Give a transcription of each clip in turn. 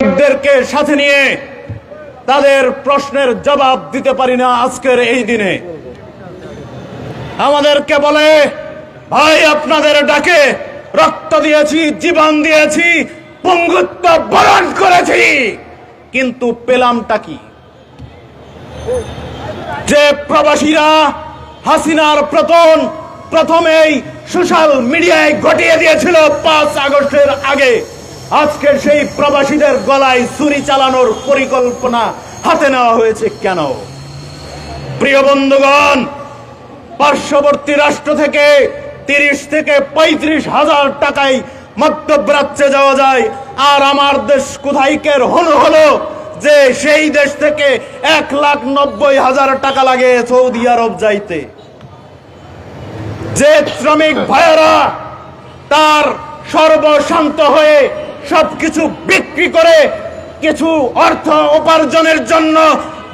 শ্রমিকদেরকে সাথে নিয়ে তাদের প্রশ্নের জবাব দিতে পারি না আজকের এই দিনে। আমাদেরকে বলে, ভাই, আপনাদের ডাকে রক্ত দিয়েছি, জীবন দিয়েছি, পঙ্গুত্ব বরণ করেছি। কিন্তু পেলামটা কি? যে প্রবাসীরা হাসিনার প্রতন প্রথমেই সোশ্যাল মিডিয়ায় ঘটিয়ে দিয়েছিল পাঁচ আগস্টের আগে। আজকে সেই প্রবাসীদের গলায় ছুরি চালানোর পরিকল্পনা হাতে নেওয়া হয়েছে কেন? প্রিয় বন্ধুগণ, পার্শ্ববর্তী রাষ্ট্র থেকে তিরিশ থেকে পঁয়ত্রিশ হাজার টাকায় মধ্যপ্রাচ্যে যাওয়া যায়। আর আমার দেশ কোথাইকের হলো হলো যে সেই দেশ থেকে এক লাখ নব্বই হাজার টাকা লাগে সৌদি আরব যাইতে। যে শ্রমিক ভাইয়েরা তার সর্বশান্ত হয়ে সবকিছু বিক্রি করে কিছু অর্থ উপার্জনের জন্য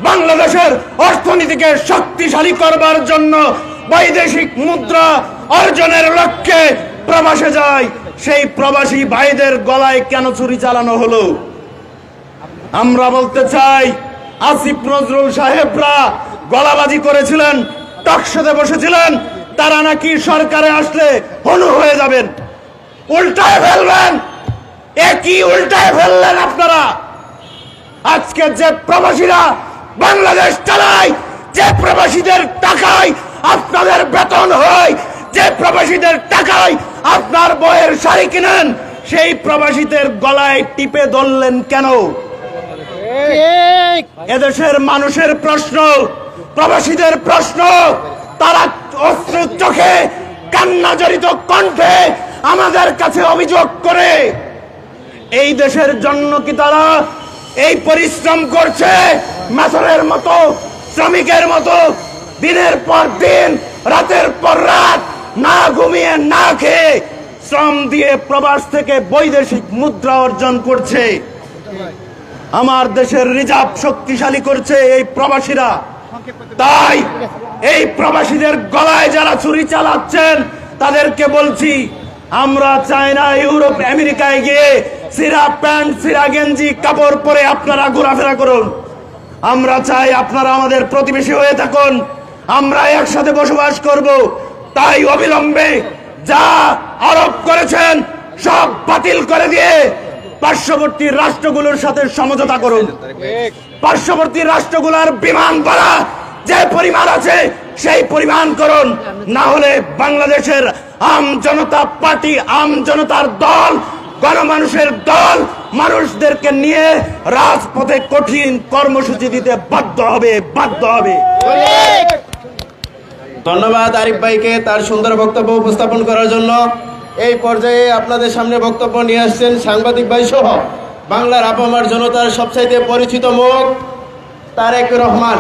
বাংলাদেশের অর্থনীতিকে শক্তিশালী করবার জন্য বৈদেশিক মুদ্রা অর্জনের লক্ষ্যে প্রবাসে যায়। সেই প্রবাসী ভাইদের গলায় কেন চুরি চালানো হলো? আমরা বলতে চাই, আসিফ নজরুল সাহেবরা গলাবাজি করেছিলেন, টকশোতে বসেছিলেন, তারা নাকি সরকারে আসলে হনু হয়ে যাবেন, উল্টায় ফেলবেন। একই উল্টায় ফেললেন আপনারা। আজকে যে প্রবাসীরা বাংলাদেশ চালায় যে প্রবাসীদের টাকায় আপনাদের বেতন হয় যে প্রবাসীদের টাকায় আপনার বইয়ের শাড়ি কিনেন সেই প্রবাসীদের গলায় টিপে ধরলেন কেন? এদেশের মানুষের প্রশ্ন প্রবাসীদের প্রশ্ন তারা অস্ত্র চোখে কান্না জড়িত কণ্ঠে আমাদের কাছে অভিযোগ করে। এই দেশের জন্য কি তারা এই পরিশ্রম করছে? মেথরের মতো, শ্রমিকের মতো, দিনের পর দিন, রাতের পর রাত, না ঘুমিয়ে, না খেয়ে শ্রম দিয়ে প্রবাস থেকে বৈদেশিক মুদ্রা অর্জন করছে। আমার দেশের রিজার্ভ শক্তিশালী করছে এই প্রবাসীরা। তাই এই প্রবাসীদের গলায় যারা ছুরি চালাচ্ছেন, তাদেরকে বলছি, আমরা চাই না ইউরোপ, আমেরিকায় গিয়ে সিরা প্যান্ট, সিরা গেঞ্জি, কাপড় পরে আপনারা ঘোরাফেরা করুন। আমরা চাই আপনারা আমাদের প্রতিবেশী হয়ে থাকুন। আমরা একসাথে বসবাস করব। তাই অবিলম্বে যা আরোপ করেছেন, সব বাতিল করে দিয়ে পার্শ্ববর্তী রাষ্ট্রগুলোর সাথে সমঝোতা করুন। পার্শ্ববর্তী রাষ্ট্রগুলোর বিমান ভাড়া যে পরিমাণ আছে, সেই পরিমাণ করুন। না হলে বাংলাদেশের আম জনতা পার্টি, আম জনতার দল গণমানুষের দল মানুষদেরকে নিয়ে রাজপথে কঠিন কর্মসূচি দিতে বাধ্য হবে বাধ্য হবে। ধন্যবাদ আরিফ ভাইকে তার সুন্দর বক্তব্য উপস্থাপন করার জন্য। এই পর্যায়ে আপনাদের সামনে বক্তব্য নিয়ে আসছেন সাংবাদিক ভাই সহ বাংলার আপামার জনতার সবচাইতে পরিচিত মুখ তারেক রহমান।